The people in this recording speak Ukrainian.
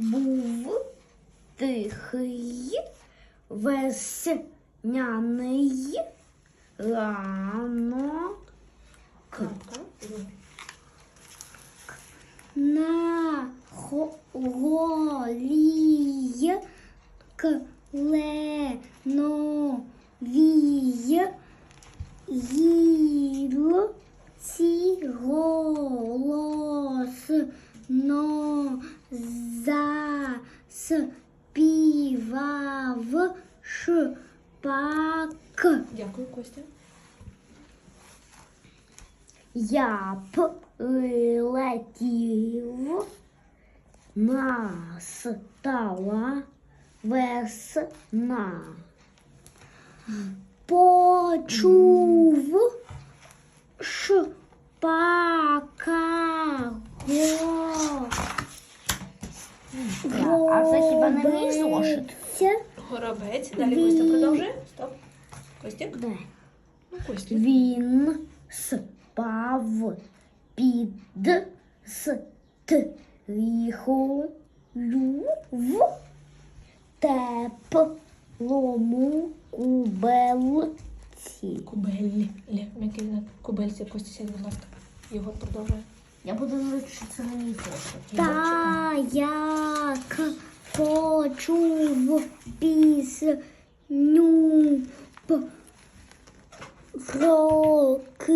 був тихий весняний ранок. На голій кленовій гілці голосно заспівав шпак. Дякую, Костя. Я прилетів, настала весна. Почув шпака. А це хіба не мій зошит? Горобець. Далі Костя продовжує. Стоп. Костя. Де? Ну, Костя. Він спав під стріхою в теплому кубелці. Кубель. М'який знак. Кубельці. Костя, сядь, будь ласка. Єгор продовжує. Я буду вчитися на ній зошит. Та як почув пісню, прокинувся